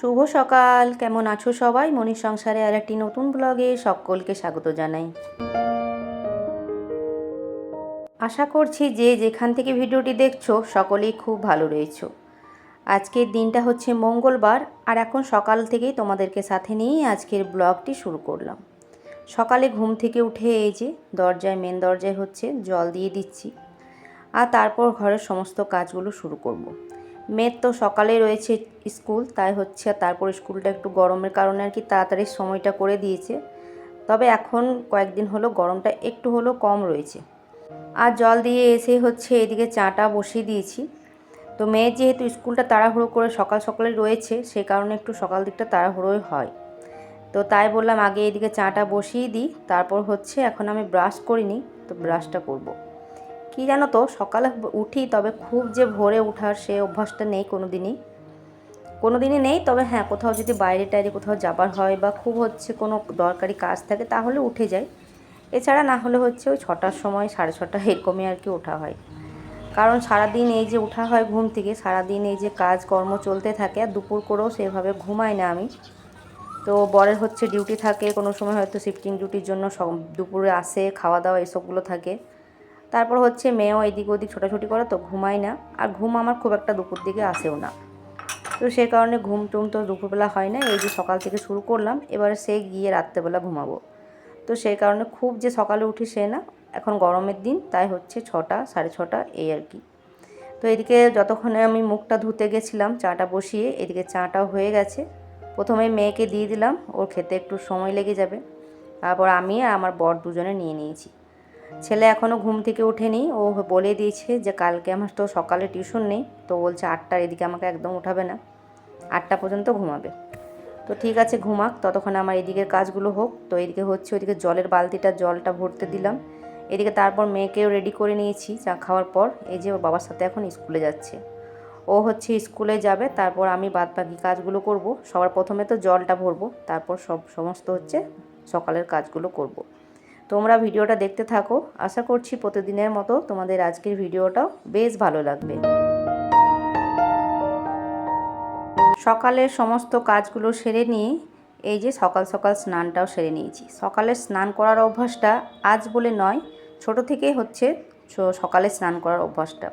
শুভ সকাল, কেমন আছো সবাই? মনির সংসারে আর একটি নতুন ব্লগে সকলকে স্বাগত জানাই। আশা করছি যে যেখান থেকে ভিডিওটি দেখছ, সকলেই খুব ভালো রয়েছো। আজকের দিনটা হচ্ছে মঙ্গলবার, আর এখন সকাল থেকেই তোমাদেরকে সাথে নিয়েই আজকের ব্লগটি শুরু করলাম। সকালে ঘুম থেকে উঠে এই যে দরজায়, মেন দরজায় হচ্ছে জল দিয়ে দিচ্ছি, আর তারপর ঘরের সমস্ত কাজগুলো শুরু করব। মেয়ের তো সকালে রয়েছে স্কুল, তাই হচ্ছে তারপর স্কুলটা একটু গরমের কারণে আর কি তাড়াতাড়ি সময়টা করে দিয়েছে। তবে এখন কয়েকদিন হলো গরমটা একটু হলো কম রয়েছে। আর জল দিয়ে এসে হচ্ছে এদিকে চাটা বসিয়ে দিয়েছি। তো মেয়ের যেহেতু স্কুলটা তাড়াহুড়ো করে সকাল সকালে রয়েছে সেই কারণে একটু সকাল দিকটা তাড়াহুড়োই হয়। তো তাই বললাম আগে এদিকে চাটা বসিয়ে দিই, তারপর হচ্ছে এখন আমি ব্রাশ করিনি তো ব্রাশটা করব। কি জানো তো, সকালে উঠি তবে খুব যে ভোরে ওঠার সে অভ্যাসটা নেই কোনো দিনই কোনো দিনই নেই, তবে হ্যাঁ কোথাও যদি বাইরে টাইরে কোথাও যাবার হয় বা খুব হচ্ছে কোনো দরকারি কাজ থাকে, তাহলে উঠে যায় এছাড়া না হলে হচ্ছে ওই ছটার সময়, সাড়ে ছটা এরকমই আর কি ওঠা হয়। কারণ সারাদিন এই যে ওঠা হয় ঘুম থেকে, সারাদিন এই যে কাজ কর্ম চলতে থাকে, আর দুপুর করেও সেভাবে ঘুমাই না আমি। তো বরের হচ্ছে ডিউটি থাকে, কোনো সময় হয়তো শিফটিং ডিউটির জন্য দুপুরে আসে, খাওয়া দাওয়া এসবগুলো থাকে। তারপর হচ্ছে মেয়েও এদিক ওদিক ছোটাছুটি করে, তো ঘুমায় না। আর ঘুম আমার খুব একটা দুপুর দিকে আসেও না। তো সে কারণে ঘুম টুম তো দুপুরবেলা হয় না এই যে সকাল থেকে শুরু করলাম, এবারে সে গিয়ে রাত্রেবেলা ঘুমাবো। তো সেই কারণে খুব যে সকালে উঠি সে না, এখন গরমের দিন, তাই হচ্ছে ছটা, সাড়ে ছটা, এই আর কি। তো এদিকে যতক্ষণে আমি মুখটা ধুতে গেছিলাম, চাটা বসিয়ে, এদিকে চাটাও হয়ে গেছে। প্রথমে মেয়েকে দিয়ে দিলাম, ওর খেতে একটু সময় লেগে যাবে। তারপর আমি আর আমার বর দুজনে নিয়ে নিয়েছি। ছেলে এখনও ঘুম থেকে ওঠেনি। ও বলে দিয়েছে যে, কালকে আমার তো সকালে টিউশন নেই। তো বলছে, আটটার এদিকে আমাকে একদম উঠাবে না। আটটা পর্যন্ত ঘুমাবে। তো ঠিক আছে, ঘুমাক। ততক্ষণে আমার এদিকের কাজগুলো হোক। তো এদিকে হচ্ছে ওইদিকে জলের বালতিটা, জলটা ভরতে দিলাম। এদিকে তারপর মেয়েকেও রেডি করে নিয়েছি চা খাওয়ার পর। এই যে, ওর বাবার সাথে এখন স্কুলে যাচ্ছে। ও হচ্ছে স্কুলে যাবে। তারপর আমি বাদ বাকি কাজগুলো করব। সবার প্রথমে তো জলটা ভরবো। তারপর সব সমস্ত হচ্ছে সকালের কাজগুলো করব। তোমরা ভিডিওটা দেখতে থাকো। আশা করছি প্রতিদিনের মতো তোমাদের আজকের ভিডিওটাও বেশ ভালো লাগবে। সকালের সমস্ত কাজগুলো সেরে নিয়ে এই যে সকাল সকাল স্নানটাও সেরে নিয়েছি। সকালে স্নান করার অভ্যাসটা আজ বলে নয়, ছোট থেকে হচ্ছে সকালে স্নান করার অভ্যাসটা।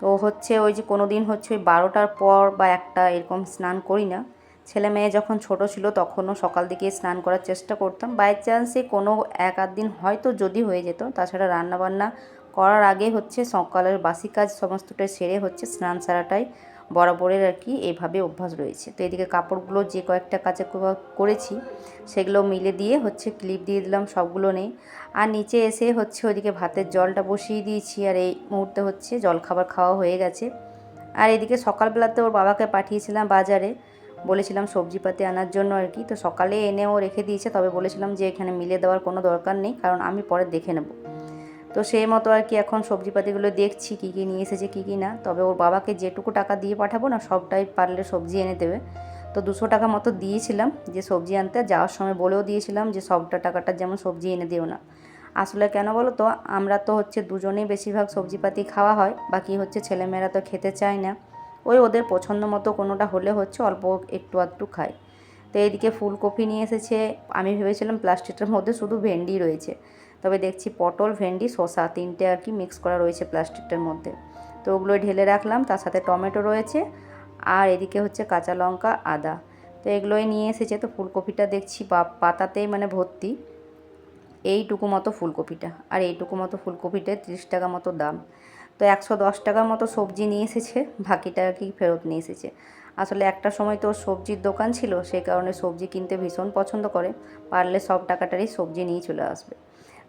তো হচ্ছে ওই যে কোনো দিন হচ্ছে ওই বারোটার পর বা একটা এরকম স্নান করি না। ছেলে মেয়ে যখন ছোট ছিল তখনও সকাল দিকে স্নান করার চেষ্টা করতাম। বাই চান্সে কোনো এক আধ দিন হয়তো যদি হয়ে যেত। তাছাড়া রান্নাবান্না করার আগে হচ্ছে সকালের বাসি কাজ সমস্তটাই সেরে হচ্ছে স্নান সারাটাই বরাবরের আর কি এভাবে অভ্যাস রয়েছে। তো এদিকে কাপড়গুলো যে কয়েকটা কাজে করেছি সেগুলো মিলে দিয়ে হচ্ছে ক্লিপ দিয়ে দিলাম, সবগুলো নেই। আর নিচে এসে হচ্ছে ওইদিকে ভাতের জলটা বসিয়ে দিয়েছি। আর এই মুহূর্তে হচ্ছে জল খাবার খাওয়া হয়ে গেছে। আর এদিকে সকালবেলাতে ওর বাবাকে পাঠিয়েছিলাম বাজারে। বলেছিলাম সবজিপাতি আনার জন্য আর কি। তো সকালে এনেও রেখে দিয়েছে, তবে বলেছিলাম যে এখানে মিলে দেওয়ার কোনো দরকার নেই, কারণ আমি পরে দেখে নেব। তো সেই মতো আর কি এখন সবজিপাতিগুলো দেখছি, কী কী নিয়ে এসেছে, কী কী না। তবে ওর বাবাকে যেটুকু টাকা দিয়ে পাঠাবো না, সবটাই পারলে সবজি এনে দেবে। তো দুশো টাকা মতো দিয়েছিলাম যে সবজি আনতে, যাওয়ার সময় বলেও দিয়েছিলাম যে সবটা টাকাটা যেমন সবজি এনে দিও না। আসলে কেন বলো তো, আমরা তো হচ্ছে দুজনেই বেশিরভাগ সবজিপাতি খাওয়া হয়, বাকি হচ্ছে ছেলেমেয়েরা তো খেতে চায় না। ওই ওদের পছন্দ মতো কোনোটা হলে হচ্ছে অল্প একটু আধটু খায়। তো এইদিকে ফুলকপি নিয়ে এসেছে। আমি ভেবেছিলাম প্লাস্টিকটার মধ্যে শুধু ভেন্ডি রয়েছে। তবে দেখছি পটল, ভেন্ডি, শসা তিনটে আর কি মিক্স করা রয়েছে প্লাস্টিকটার মধ্যে। তো ওগুলো ঢেলে রাখলাম। তার সাথে টমেটো রয়েছে। আর এদিকে হচ্ছে কাঁচা লঙ্কা, আদা। তো এগুলোই নিয়ে এসেছে। তো ফুলকপিটা দেখছি বা পাতাতেই মানে ভর্তি। এইটুকু মতো ফুলকপিটা। আর এইটুকু মতো ফুলকপিটা তিরিশ টাকা মতো দাম। তো একশো দশ টাকার মতো সবজি নিয়ে এসেছে, বাকিটা কি ফেরত নিয়ে এসেছে। আসলে একটা সময় তো সবজির দোকান ছিল, সেই কারণে সবজি কিনতে ভীষণ পছন্দ করে, পারলে সব টাকাটারই সবজি নিয়ে চলে আসবে।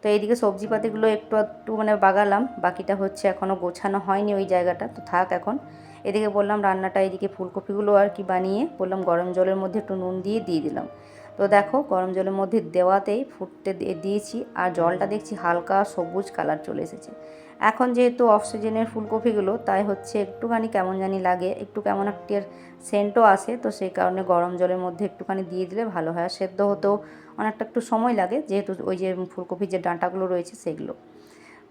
তো এইদিকে সবজিপাতিগুলো একটু একটু মানে বাগালাম, বাকিটা হচ্ছে এখনও গোছানো হয়নি ওই জায়গাটা, তো থাক এখন। এদিকে বললাম রান্নাটা এদিকে ফুলকপিগুলো আর কি বানিয়ে, বললাম গরম জলের মধ্যে একটু নুন দিয়ে দিয়ে দিলাম। তো দেখো, গরম জলের মধ্যে দেওয়াতেই ফুটতে দিয়েছি। আর জলটা দেখছি হালকা সবুজ কালার চলে এসেছে। এখন যেহেতু অক্সিজেনের ফুলকপিগুলো, তাই হচ্ছে একটুখানি কেমন জানি লাগে। একটু কেমন একটি সেন্টও আসে তো সেই কারণে গরম জলের মধ্যে একটুখানি দিয়ে দিলে ভালো হয়। আর সেদ্ধ হতেও অনেকটা একটু সময় লাগে, যেহেতু ওই যে ফুলকপির যে ডাঁটাগুলো রয়েছে সেগুলো।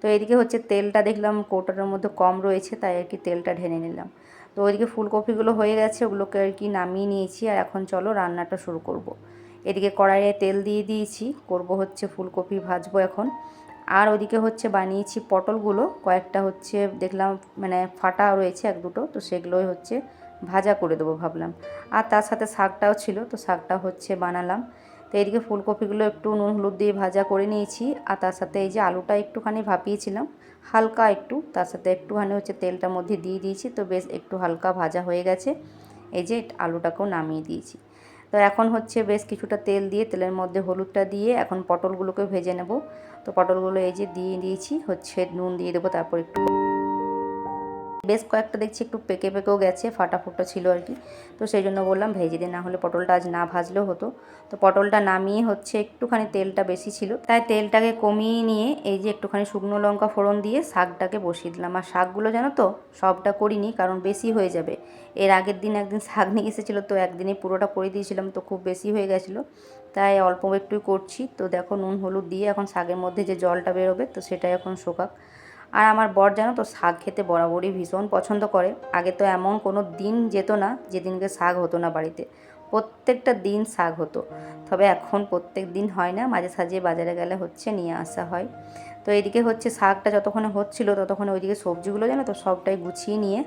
তো এদিকে হচ্ছে তেলটা দেখলাম কৌটার মধ্যে কম রয়েছে, তাই আর কি তেলটা ঢেলে নিলাম। তো ওইদিকে ফুলকপিগুলো হয়ে গেছে, ওগুলোকে আর কি নামিয়ে নিয়েছি। আর এখন চলো রান্নাটা শুরু করব। এদিকে কড়াইয়ে তেল দিয়ে দিয়েছি, করব হচ্ছে ফুলকপি ভাজবো এখন। আর ওইদিকে হচ্ছে বানিয়েছি পটলগুলো, কয়েকটা হচ্ছে দেখলাম মানে ফাটা রয়েছে এক দুটো, তো সেগুলোই হচ্ছে ভাজা করে দেবো ভাবলাম। আর তার সাথে শাকটাও ছিল, তো শাকটা হচ্ছে বানালাম। তো এইদিকে ফুলকপিগুলো একটু নুন হলুদ দিয়ে ভাজা করে নিয়েছি, আর তার সাথে এই যে আলুটা একটুখানি ভাপিয়েছিলাম, হালকা একটু, তার সাথে একটুখানি হচ্ছে তেলটার মধ্যে দিয়ে দিয়েছি, তো বেশ একটু হালকা ভাজা হয়ে গেছে। এই যে আলুটাকেও নামিয়ে দিয়েছি। তো এখন হচ্ছে বেশ কিছুটা তেল দিয়ে, তেলের মধ্যে হলুদটা দিয়ে এখন পটলগুলোকে ভেজে নেব। তো পটলগুলো এই যে দিয়ে দিয়েছি, হচ্ছে নুন দিয়ে দেবো, তারপর একটু বেশ কয়েকটা দেখছি একটু পেকে পেকেও গেছে ফাটা ফুটা ছিল আর কি। তো সেই জন্য বললাম, ভেজে দিন না হলে পটলটা আজ না ভাজলেও হতো। তো পটলটা নামিয়ে হচ্ছে একটুখানি তেলটা বেশি ছিল। তাই তেলটাকে কমিয়ে নিয়ে এই যে একটুখানি শুকনো লঙ্কা ফোড়ন দিয়ে শাকটাকে বসিয়ে দিলাম। আর শাকগুলো জানো তো, সবটা করিনি, কারণ বেশি হয়ে যাবে। এর আগের দিন একদিন শাক নিয়ে এসেছিল, তো একদিনে পুরোটা করে দিয়েছিলাম, তো খুব বেশি হয়ে গেছিল। তাই অল্প একটুই করছি। তো দেখো, নুন, হলুদ দিয়ে এখন শাকের মধ্যে যে জলটা বেরোবে, তো সেটাই এখন শোকাক। আর আমার বর জানো তো শাক খেতে বরাবরই ভীষণ পছন্দ করে। আগে তো এমন কোনো দিন যেত না যেদিনকে শাক হতো না বাড়িতে। প্রত্যেকটা দিন শাক হতো। তবে এখন প্রত্যেক দিন হয় না, মাঝে সাঝে বাজারে গেলে হচ্ছে নিয়ে আসা হয়। তো এদিকে হচ্ছে শাকটা যতক্ষণে হচ্ছিল ততক্ষণে ওইদিকে সবজিগুলো জানো তো সবটাই গুছিয়ে নিয়ে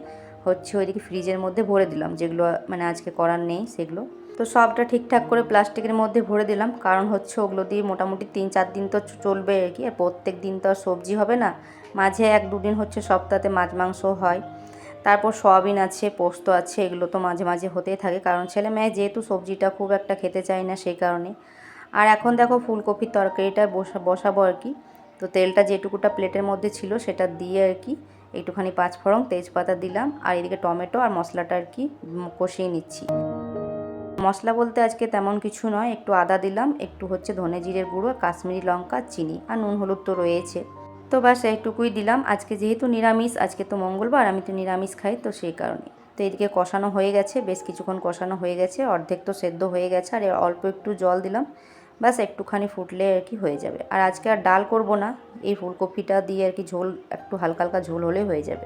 হচ্ছে ওইদিকে ফ্রিজের মধ্যে ভরে দিলাম। যেগুলো মানে আজকে করার নেই সেগুলো। তো সবটা ঠিকঠাক করে প্লাস্টিকের মধ্যে ভরে দিলাম। কারণ হচ্ছে ওগুলো দিয়ে মোটামুটি তিন চার দিন তো চলবে আর কি। আর প্রত্যেক দিন তো আর সবজি হবে না। মাঝে এক দুদিন হচ্ছে সপ্তাহে মাছ মাংস হয়। তারপর সয়াবিন আছে, পোস্ত আছে, এগুলো তো মাঝে মাঝে হতেই থাকে। কারণ ছেলে মেয়ে যেহেতু সবজিটা খুব একটা খেতে চায় না সেই কারণে। আর এখন দেখো ফুলকপির তরকারিটা বসা বসাবো আর কি। তো তেলটা যেটুকুটা প্লেটের মধ্যে ছিল সেটা দিয়ে আর কি একটুখানি পাঁচফোড়ন তেজপাতা দিলাম। আর এদিকে টমেটো আর মশলাটা আর কি কষিয়ে নিচ্ছি। মশলা বলতে আজকে তেমন কিছু নয়, একটু আদা দিলাম, একটু হচ্ছে ধনে জিরের গুঁড়ো, কাশ্মীরি লঙ্কা, চিনি আর নুন হলুদ তো রয়েছে। তো ব্যাস, এইটুকুই দিলাম। আজকে যেহেতু নিরামিষ, আজকে তো মঙ্গলবার, আমি তো নিরামিষ খাই তো সেই কারণে। তো এদিকে কষানো হয়ে গেছে, বেশ কিছুক্ষণ কষানো হয়ে গেছে, অর্ধেক তো সেদ্ধ হয়ে গেছে, আর অল্প একটু জল দিলাম। ব্যাস, একটুখানি ফুটলে আর কি হয়ে যাবে। আর আজকে আর ডাল করব না, এই ফুলকপিটা দিয়ে আর কি ঝোল, একটু হালকা হালকা ঝোল হলেই হয়ে যাবে।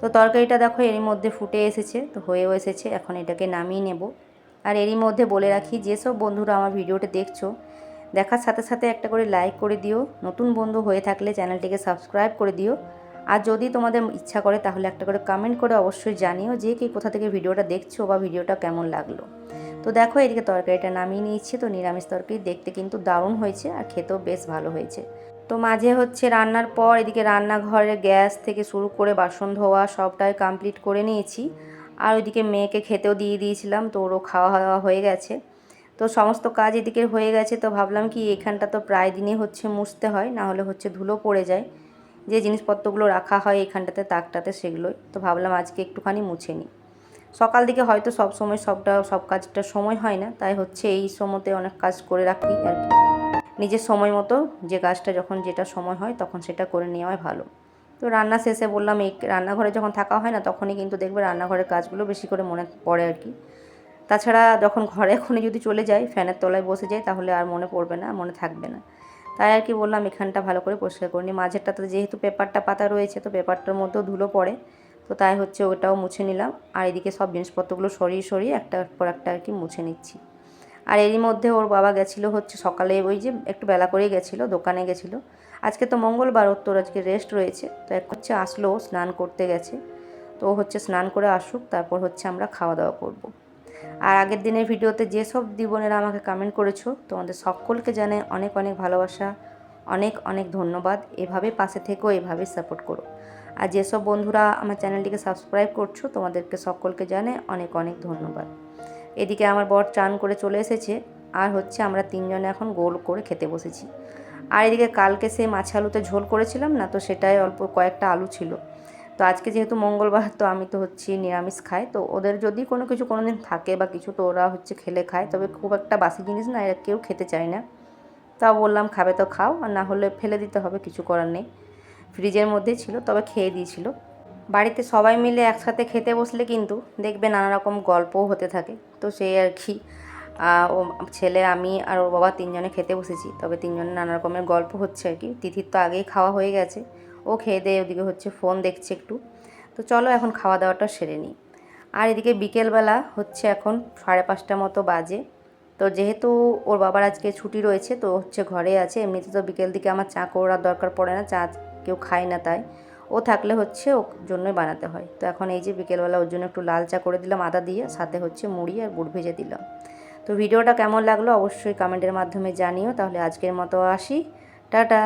তো তরকারিটা দেখো এরই মধ্যে ফুটে এসেছে, তো হয়েও এসেছে, এখন এটাকে নামিয়ে নেব। আর এরই মধ্যে বলে রাখি যেসব বন্ধুরা আমার ভিডিওটা দেখছ, দেখার সাথে সাথে একটা করে লাইক করে দিও। নতুন বন্ধু হয়ে থাকলে চ্যানেলটিকে সাবস্ক্রাইব করে দিও। আর যদি তোমাদের ইচ্ছা করে, তাহলে একটা করে কমেন্ট করে অবশ্যই জানিও যে কি কোথা থেকে ভিডিওটা দেখছ বা ভিডিওটা কেমন লাগল। তো দেখো, এদিকে তরকারিটা নামিয়ে নিয়েছি। তো নিরামিষ তরকারি দেখতে কিন্তু দারুণ হয়েছে আর খেতেও বেশ ভালো হয়েছে। তো মাঝে হচ্ছে রান্নার পর এদিকে রান্নাঘরে গ্যাস থেকে শুরু করে বাসন ধোয়া সবটাই কমপ্লিট করে নিয়েছি। আর ওইদিকে মেয়েকে খেতেও দিয়ে দিয়েছিলাম, তো ওরও খাওয়া দাওয়া হয়ে গেছে। তো সমস্ত কাজ এদিকে হয়ে গেছে, তো ভাবলাম কি এখানটা তো প্রায় দিনই হচ্ছে মুছতে হয়, না হলে হচ্ছে ধুলো পড়ে যায়। যে জিনিসপত্রগুলো রাখা হয় এখানটাতে, তাকটাতে সেগুলোই, তো ভাবলাম আজকে একটুখানি মুছে নিই। সকাল দিকে হয়তো সব সময় সবটা, সব কাজটা সময় হয় না, তাই হচ্ছে এই সময়তে অনেক কাজ করে রাখি আর কি। নিজের সময় মতো যে কাজটা যখন যেটা সময় হয়, তখন সেটা করে নেওয়াই ভালো। তো রান্না শেষে বললাম, এই রান্নাঘরে যখন থাকা হয় না তখনই কিন্তু দেখবে রান্নাঘরের কাজগুলো বেশি করে মনে পড়ে আর কি। তাছাড়া যখন ঘরে এখনই যদি চলে যাই, ফ্যানের তলায় বসে যাই, তাহলে আর মনে পড়বে না, মনে থাকবে না। তাই আর কি বললাম, এখানটা ভালো করে পরিষ্কার করে নিই। মাঝেরটাতে যেহেতু পেপারটা পাতা রয়েছে, তো পেপারটার মধ্যেও ধুলো পড়ে। তো তাই হচ্ছে ওটাও মুছে নিলাম। আর এদিকে সব জিনিসপত্রগুলো সরিয়ে সরিয়ে একটার পর একটা আর কি মুছে নিচ্ছি। আর এরই মধ্যে ওর বাবা গেছিল হচ্ছে সকালে ওই যে একটু বেলা করেই গেছিল, দোকানে গেছিল। আজকে তো মঙ্গলবার তোর আজকে রেস্ট রয়েছে। তো এক হচ্ছে আসলো, স্নান করতে গেছে। তো হচ্ছে স্নান করে আসুক, তারপর হচ্ছে আমরা খাওয়া দাওয়া করব। আর আগের দিনের ভিডিওতে যেসব দিবনেরা আমাকে কমেন্ট করেছ, তোমাদের সকলকে জানে অনেক অনেক ভালোবাসা, অনেক অনেক ধন্যবাদ। এভাবে পাশে থেকেও এভাবে সাপোর্ট করো। আর যেসব বন্ধুরা আমার চ্যানেলটিকে সাবস্ক্রাইব করছ, তোমাদেরকে সকলকে জানে অনেক অনেক ধন্যবাদ। এদিকে আমার বর চান করে চলে এসেছে, আর হচ্ছে আমরা তিনজনে এখন গোল করে খেতে বসেছি। আর এদিকে কালকে সেই মাছ আলুতে ঝোল করেছিলাম না, তো সেটাই অল্প কয়েকটা আলু ছিল। তো আজকে যেহেতু মঙ্গলবার, তো আমি তো হচ্ছি নিরামিষ খাই। তো ওদের যদি কোনো কিছু কোনো দিন থাকে বা কিছু, তো ওরা হচ্ছে খেলে খায়। তবে খুব একটা বাসি জিনিস না, এরা কেউ খেতে চায় না। তাও বললাম, খাবে তো খাও, আর না হলে ফেলে দিতে হবে, কিছু করার নেই। ফ্রিজের মধ্যেই ছিল, তবে খেয়ে দিয়েছিল। বাড়িতে সবাই মিলে একসাথে খেতে বসলে কিন্তু দেখবে নানা রকম গল্পও হতে থাকে। তো সেই আর কি। ও ছেলে, আমি আর ওর বাবা তিনজনে খেতে বসেছি। তবে তিনজনে নানা রকমের গল্প হচ্ছে আর কি। তিথির তো আগেই খাওয়া হয়ে গেছে। ও খেয়ে দিয়ে ওদিকে হচ্ছে ফোন দেখছে একটু। তো চলো এখন খাওয়া দাওয়াটা সেরে নিই। আর এদিকে বিকেলবেলা হচ্ছে এখন সাড়ে পাঁচটা মতো বাজে। তো যেহেতু ওর বাবার আজকে ছুটি রয়েছে, তো হচ্ছে ঘরে আছে। এমনিতে তো বিকেল দিকে আমার চা করার দরকার পড়ে না, চা কেউ খায় না তাই। ও থাকলে হচ্ছে ওর জন্যই বানাতে হয়। তো এখন এই যে বিকেলবেলা ওর জন্য একটু লাল চা করে দিলাম, আদা দিয়ে, সাথে হচ্ছে মুড়ি আর গুড় ভেজে দিলাম। তো ভিডিওটা কেমন লাগল অবশ্যই কমেন্টের মাধ্যমে জানিও তাহলে আজকের মতো আসি টাটা।